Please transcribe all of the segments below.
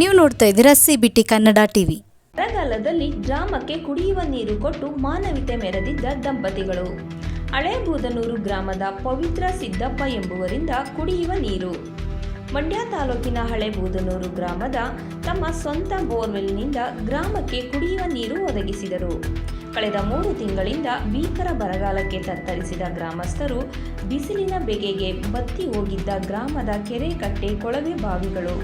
ನೋಡ್ತಾ ಇದ್ದೀರಾ CBT Kannada TV ಬರಗಾಲದಲ್ಲಿ ಗ್ರಾಮಕ್ಕೆ ಕುಡಿಯುವ ನೀರು ಕೊಟ್ಟು ಮಾನವೀಯತೆ ಮೆರೆದಿದ್ದ ದಂಪತಿಗಳು. ಹಳೇಬೂದನೂರು ಗ್ರಾಮದ ಪವಿತ್ರ ಸಿದ್ದಪ್ಪ ಎಂಬುವರಿಂದ ಕುಡಿಯುವ ನೀರು. ಮಂಡ್ಯ ತಾಲೂಕಿನ ಹಳೇಬೂದನೂರು ಗ್ರಾಮದ ತಮ್ಮ ಸ್ವಂತ ಬೋರ್ವೆಲ್ನಿಂದ ಗ್ರಾಮಕ್ಕೆ ಕುಡಿಯುವ ನೀರು ಒದಗಿಸಿದರು. ಕಳೆದ ಮೂರು ತಿಂಗಳಿಂದ ಭೀಕರ ಬರಗಾಲಕ್ಕೆ ತತ್ತರಿಸಿದ ಗ್ರಾಮಸ್ಥರು ಬಿಸಿಲಿನ ಬೆಗೆಗೆ ಬತ್ತಿ ಹೋಗಿದ್ದ ಗ್ರಾಮದ ಕೆರೆ ಕಟ್ಟೆ ಕೊಳವೆ ಬಾವಿಗಳು.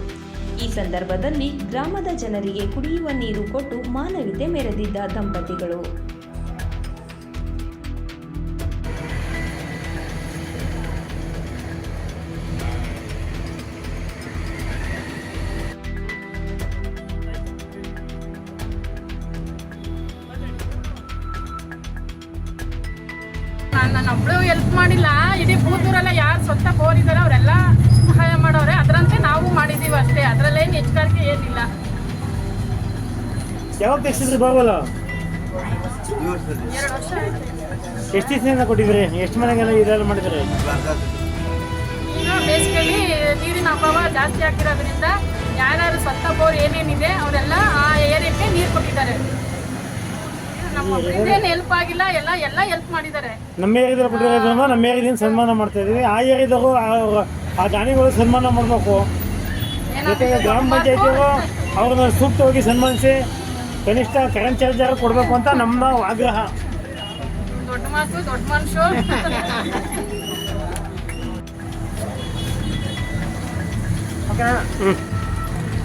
ಈ ಸಂದರ್ಭದಲ್ಲಿ ಗ್ರಾಮದ ಜನರಿಗೆ ಕುಡಿಯುವ ನೀರು ಕೊಟ್ಟು ಮಾನವೀಯತೆ ಮೆರೆದಿದ್ದ ದಂಪತಿಗಳು. ನಾನು ಒಬ್ಳು ಹೆಲ್ಪ್ ಮಾಡಿಲ್ಲ. ಇಡೀ ಬೂತೂರೆಲ್ಲ ಯಾರು ಸ್ವಂತ ಬೋರ್ ಇದ್ದಾರೆ ಅವರೆಲ್ಲ ಸಹಾಯ ಮಾಡೋರೆ. ಏನಿಲ್ಲ ಯಾವಾಗ ತೆಗ್ಸಿದ್ರಿ ಬಾಗೋಲ್ಲ ಎರಡು ವರ್ಷ ಆಯ್ತು. ಎಷ್ಟು ದಿವಸದಿಂದ ಕೊಟ್ಟಿದ್ರಿ ಎಷ್ಟು ಮನೆಗೆಲ್ಲ ಇದೆಲ್ಲ ಮಾಡಿದ್ರಿ ಈಗ ಬೇಸಿಗೆಯಲ್ಲಿ ನೀರಿನ ಅಭಾವ ಜಾಸ್ತಿ ಆಗ್ತಿರೋದ್ರಿಂದ ಯಾರ್ಯಾರು ಸ್ವಂತ ಬೋರ್ ಏನೇನಿದೆ ಅವರೆಲ್ಲ ಆ ಏರಿಯಾಕ್ಕೆ ನೀರು ಕೊಟ್ಟಿದ್ದಾರೆ. ನಮ್ಮ ಒಬ್ಬರಿಂದೇನು ಹೆಲ್ಪ್ ಆಗಿಲ್ಲ ಎಲ್ಲ ಎಲ್ಲ ಹೆಲ್ಪ್ ಮಾಡಿದ್ದಾರೆ. ನಮ್ಮ ಏರಿಯಾದಲ್ಲಿ ಕೊಟ್ಟಿರೋದ್ರಿಂದ ನಮ್ಮ ಏರಿಯಾದಿಂದ ಸನ್ಮಾನ ಮಾಡ್ತಾ ಇದೀವಿ ಆ ಏರಿಯಾದವರು ಆ- ಆ ದಾನಿಗಳು ಸನ್ಮಾನ ಮಾಡಬೇಕು. ಜೊತೆಗೆ ಗ್ರಾಮ ಪಂಚಾಯತಿಯವರು ಅವ್ರನ್ನ ಸೂಕ್ತವಾಗಿ ಸನ್ಮಾನಿಸಿ ಕನಿಷ್ಠ ಕರೆಂಟ್ ಚಾರ್ಜರ್ ಕೊಡಬೇಕು ಅಂತ ನಮ್ಮ ಆಗ್ರಹ. ದೊಡ್ಡ ಮಾತು ದೊಡ್ಡ ಮನುಷ್ಯ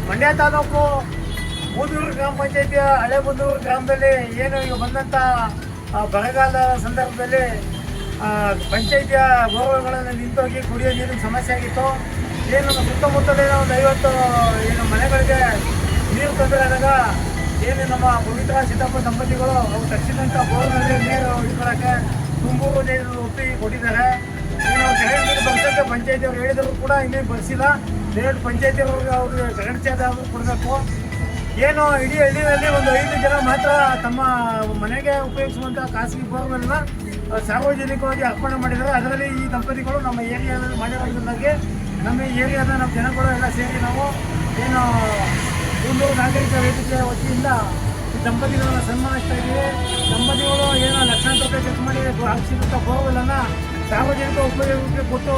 ಮಂಡ್ಯ ತಾಲೂಕು ಬೂದೂರು ಗ್ರಾಮ ಪಂಚಾಯತಿಯ ಹಳೆ ಬೂದೂರು ಗ್ರಾಮದಲ್ಲಿ ಏನು ಈಗ ಬಂದಂಥ ಬರಗಾಲ ಸಂದರ್ಭದಲ್ಲಿ ಪಂಚಾಯಿತಿಯ ಪಂಚಾಯತಿಯ ಬೋರ್ವೆಲ್ಗಳನ್ನು ನಿಂತೋಗಿ ಕುಡಿಯೋ ನೀರಿನ ಸಮಸ್ಯೆ ಆಗಿತ್ತು. ಏನು, ನಮ್ಮ ಸುತ್ತಮುತ್ತಲಿನ ಒಂದು ಐವತ್ತು, ಏನು ಮನೆಗಳಿಗೆ ನೀರು ತೊಂದರೆ ಆದಾಗ ಏನು ನಮ್ಮ ಪವಿತ್ರ ಸಿದ್ದಪ್ಪ ದಂಪತಿಗಳು, ಅವ್ರು ತಕ್ಷಣಂತ ಬೋರ್ನಲ್ಲಿ ನೀರು ಇಟ್ಕೊಳ್ಳೋಕ್ಕೆ ತುಂಬು ನೀರು ಒಪ್ಪಿ ಕೊಟ್ಟಿದ್ದಾರೆ. ಏನು ಕರೆಂಟ್ ನೀರು ಬರ್ಸೋಕ್ಕೆ ಪಂಚಾಯತಿ ಅವ್ರು ಹೇಳಿದ್ರು ಕೂಡ ಇನ್ನೇನು ಬರ್ಸಿಲ್ಲ ಡೈರೆಕ್ಟ್ ಪಂಚಾಯತಿ ಅವ್ರಿಗೆ ಅವ್ರಿಗೆ ಕರೆಂಟ್ ಚಾರ್ಜ್ ಆದರೂ ಕೊಡಬೇಕು. ಏನು ಇಡೀ ಹಳ್ಳಿಯಲ್ಲಿ ಒಂದು ಐದು ಜನ ಮಾತ್ರ ತಮ್ಮ ಮನೆಗೆ ಉಪಯೋಗಿಸುವಂಥ ಖಾಸಗಿ ಬೋರ್ವೆಲ್ನ ಸಾರ್ವಜನಿಕವಾಗಿ ಅರ್ಪಣೆ ಮಾಡಿದ್ದಾರೆ. ಅದರಲ್ಲಿ ಈ ದಂಪತಿಗಳು ನಮ್ಮ ಏರಿಯಾದಲ್ಲಿ ಮಾಡಿರೋದ್ರಿಂದಾಗಿ ನಮ್ಮ ಏರಿಯಾದ ನಮ್ಮ ಜನಗಳು ಎಲ್ಲ ಸೇರಿ ನಾವು ಏನು ಒಂದು ನಾಗರಿಕ ವೇದಿಕೆಯ ವತಿಯಿಂದ ಈ ದಂಪತಿಗಳನ್ನ ಸನ್ಮಾನಿಸ್ತಾ ಇದ್ದೀವಿ. ದಂಪತಿಗಳು ಏನೋ ಲಕ್ಷಾಂತರ ರೂಪಾಯಿ ಖರ್ಚು ಮಾಡಿ ಹಾಕ್ಸಿರುವಂಥ ಗೋವುಗಳನ್ನು ಸಾರ್ವಜನಿಕ ಉಪಯೋಗಕ್ಕೆ ಕೊಟ್ಟು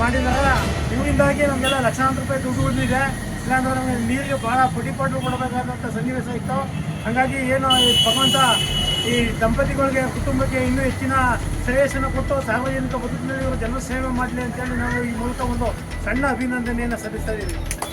ಮಾಡಿದಾರ. ಇವರಿಂದಾಗಿ ನಮಗೆಲ್ಲ ಲಕ್ಷಾಂತರ ರೂಪಾಯಿ ದುಡ್ಡು ಉಳಿದಿದೆ ಇಲ್ಲಾಂದ್ರೆ ನಮಗೆ ನೀರಿಗೆ ಭಾಳ ಪಟಿಪಾಟು ಕೊಡಬೇಕಾದಂಥ ಸನ್ನಿವೇಶ ಇತ್ತು. ಹಾಗಾಗಿ ಏನು ಭಗವಂತ ಈ ದಂಪತಿಗಳಿಗೆ ಕುಟುಂಬಕ್ಕೆ ಇನ್ನೂ ಹೆಚ್ಚಿನ ಶ್ರೇಯಸ್ಸನ್ನು ಕೊಟ್ಟು ಸಾರ್ವಜನಿಕ ಬದುಕಿನಲ್ಲಿ ಜನಸೇವೆ ಜನ ಸೇವೆ ಮಾಡಲಿ ಅಂತೇಳಿ ನಾವು ಈ ಮೂಲಕ ಒಂದು ಸಣ್ಣ ಅಭಿನಂದನೆಯನ್ನು ಸಲ್ಲಿಸ್ತಾ ಇದ್ದೀವಿ.